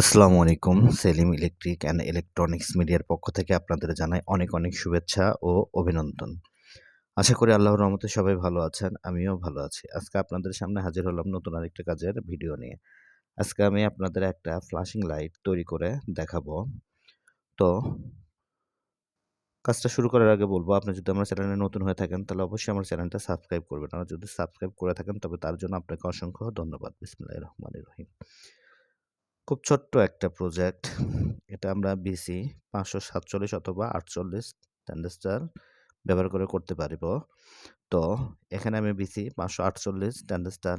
আসসালামু আলাইকুম। Selim electric and electronics মিডিয়ার পক্ষ থেকে আপনাদের জানাই অনেক অনেক শুভেচ্ছা ও অভিনন্দন। আশা করি আল্লাহর রহমতে সবাই ভালো আছেন, আমিও ভালো আছি। আজকে আপনাদের সামনে হাজির হলাম নতুন আরেকটা কাজের ভিডিও নিয়ে। আজকে আমি আপনাদের একটা ফ্লাশিং লাইট তৈরি করে দেখাবো। তো কাজটা শুরু করার আগে বলব, আপনি যদি আমার চ্যানেলে নতুন হয়ে থাকেন, তাহলে অবশ্যই আমার চ্যানেলটা সাবস্ক্রাইব করবেন। আর যদি সাবস্ক্রাইব করে থাকেন, তবে তার জন্য আপনাকে অসংখ্য ধন্যবাদ। বিসমুল্লাহ রহমান রহিম। খুব ছোট্ট একটা প্রজেক্ট এটা আমরা বিসি পাঁচশো সাতচল্লিশ অথবা আটচল্লিশ ট্যান্ডেস্টার ব্যবহার করে করতে পারিব। তো এখানে আমি বিসি পাঁচশো আটচল্লিশ ট্যান্ডেস্টার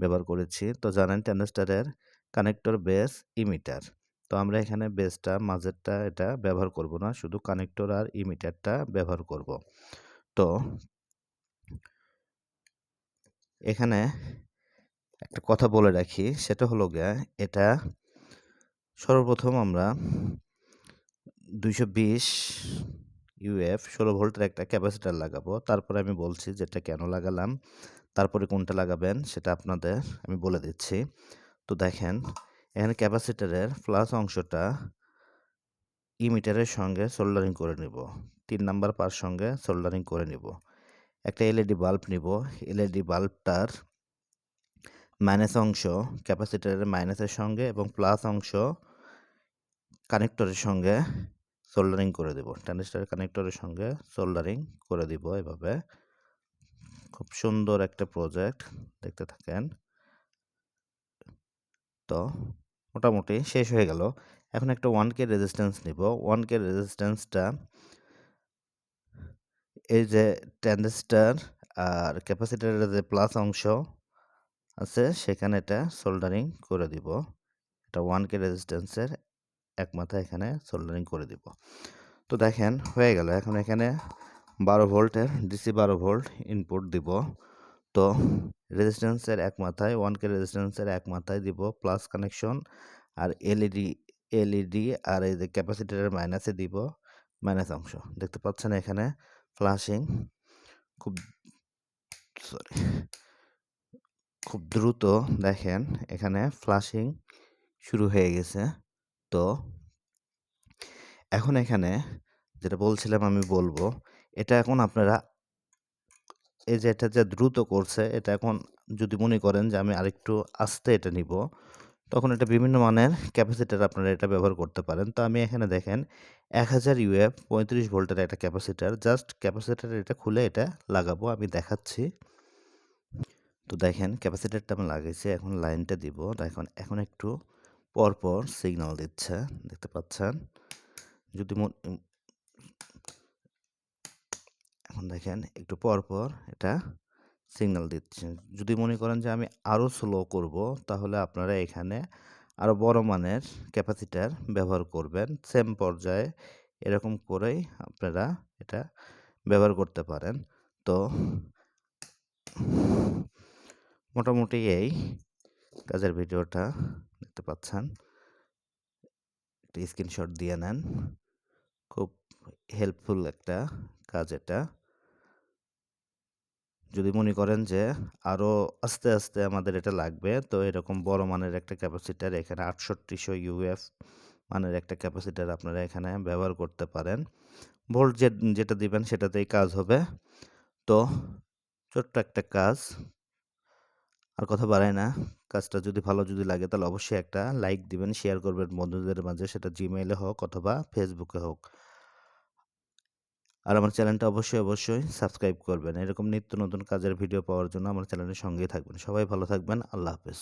ব্যবহার করেছি। তো জানেন ট্যান্ডেস্টারের কানেক্টর বেস ইমিটার তো আমরা এখানে বেসটা মাঝেরটা এটা ব্যবহার করব না, শুধু কানেক্টর আর ইমিটারটা ব্যবহার করব। তো এখানে একটা কথা বলে রাখি, সেটা হলো গিয়া এটা সর্বপ্রথম আমরা দুইশো বিশ ইউএফ ষোলো ভোল্টের একটা ক্যাপাসিটার লাগাবো। তারপরে আমি বলছি যেটা কেন লাগালাম, তারপরে কোনটা লাগাবেন সেটা আপনাদের আমি বলে দিচ্ছি। তো দেখেন, এখানে ক্যাপাসিটারের প্লাস অংশটা ইমিটারের সঙ্গে সোল্ডারিং করে নিব। তিন নাম্বার পার সঙ্গে সোল্ডারিং করে নিব। একটা এলইডি বাল্ব নিব। এলইডি বাল্বটার মাইনাস অংশ ক্যাপাসিটারের মাইনাসের সঙ্গে এবং প্লাস অংশ কানেক্টরের সঙ্গে সোল্ডারিং করে দেব। ট্রানজিস্টার কানেক্টরের সঙ্গে সোল্ডারিং করে দিব এভাবে। খুব সুন্দর একটা প্রজেক্ট, দেখতে থাকেন। তো মোটামুটি শেষ হয়ে গেল। এখন একটা ওয়ান কে রেজিস্ট্যান্স নিব। ওয়ান কে রেজিস্ট্যান্সটা এই যে ট্রানজিস্টার আর ক্যাপাসিটারের যে প্লাস অংশ আছে, সেখানে এটা সোল্ডারিং করে দিব। এটা ওয়ান কে রেজিস্ট্যান্সের এক মাথা এখানে সোল্ডারিং করে দিব। তো দেখেন, হয়ে গেল। এখন এখানে বারো ভোল্টের ডিসি বারো ভোল্ট ইনপুট দিব। তো রেজিস্ট্যান্সের এক মাথায় ওয়ান কে রেজিস্ট্যান্সের এক মাথায় দিব প্লাস কানেকশন আর এলইডি এলইডি আর এই যে ক্যাপাসিটারের মাইনাসে দিব মাইনাস অংশ। দেখতে পাচ্ছেন এখানে ফ্লাশিং খুব সরি খুব দ্রুত দেখেন, এখানে ফ্লাশিং শুরু হয়ে গেছে। তো এখন এখানে যেটা বলছিলাম আমি বলব, এটা এখন আপনারা এই যে এটা যে দ্রুত করছে, এটা এখন যদি মনে করেন যে আমি আরেকটু আস্তে এটা নিব, তখন এটা বিভিন্ন মানের ক্যাপাসিটার আপনারা এটা ব্যবহার করতে পারেন। তো আমি এখানে দেখেন, এক হাজার ইউএফ পঁয়ত্রিশ ভোল্টের একটা ক্যাপাসিটার জাস্ট ক্যাপাসিটার এটা খুলে এটা লাগাবো, আমি দেখাচ্ছি। তো দেখেন ক্যাপাসিটারটা আমি লাগাইছি, এখন লাইনটা দিব। দেখুন, এখন একটু পরপর সিগন্যাল দিচ্ছে, দেখতে পাচ্ছেন? যদি এখন দেখেন, একটু পরপর এটা সিগন্যাল দিচ্ছে। যদি মনে করেন যে আমি আরও স্লো করব, তাহলে আপনারা এখানে আরও বড় মানের ক্যাপাসিটার ব্যবহার করবেন। সেম পর্যায়ে এরকম করেই আপনারা এটা ব্যবহার করতে পারেন। তো মোটামুটি এই কাজের ভিডিওটা দেখতে পাচ্ছেন। একটা স্ক্রিনশট দিয়ে নেন। খুব হেল্পফুল একটা কাজ এটা। যদি মনে করেন যে আরও আস্তে আস্তে আমাদের এটা লাগবে, তো এরকম বড় মানের একটা ক্যাপাসিটার এখানে আটষট্টিশো ইউএফ মানের একটা ক্যাপাসিটার আপনারা এখানে ব্যবহার করতে পারেন। ভোল্ট যে, যেটা দিবেন সেটাতেই কাজ হবে। তো ছোট্ট একটা কাজ। আর কথা বাড়ায় না। কাজটা যদি ভালো যদি লাগে তাহলে অবশ্যই একটা লাইক দিবেন শেয়ার করবেন বন্ধুদের মাঝে, সেটা জিমেইলে হোক অথবা ফেসবুকে হোক। আর আমার চ্যানেলটা অবশ্যই অবশ্যই সাবস্ক্রাইব করবেন। এরকম নিত্য নতুন কাজের ভিডিও পাওয়ার জন্য আমার চ্যানেলের সঙ্গেই থাকবেন। সবাই ভালো থাকবেন। আল্লাহ হাফেজ।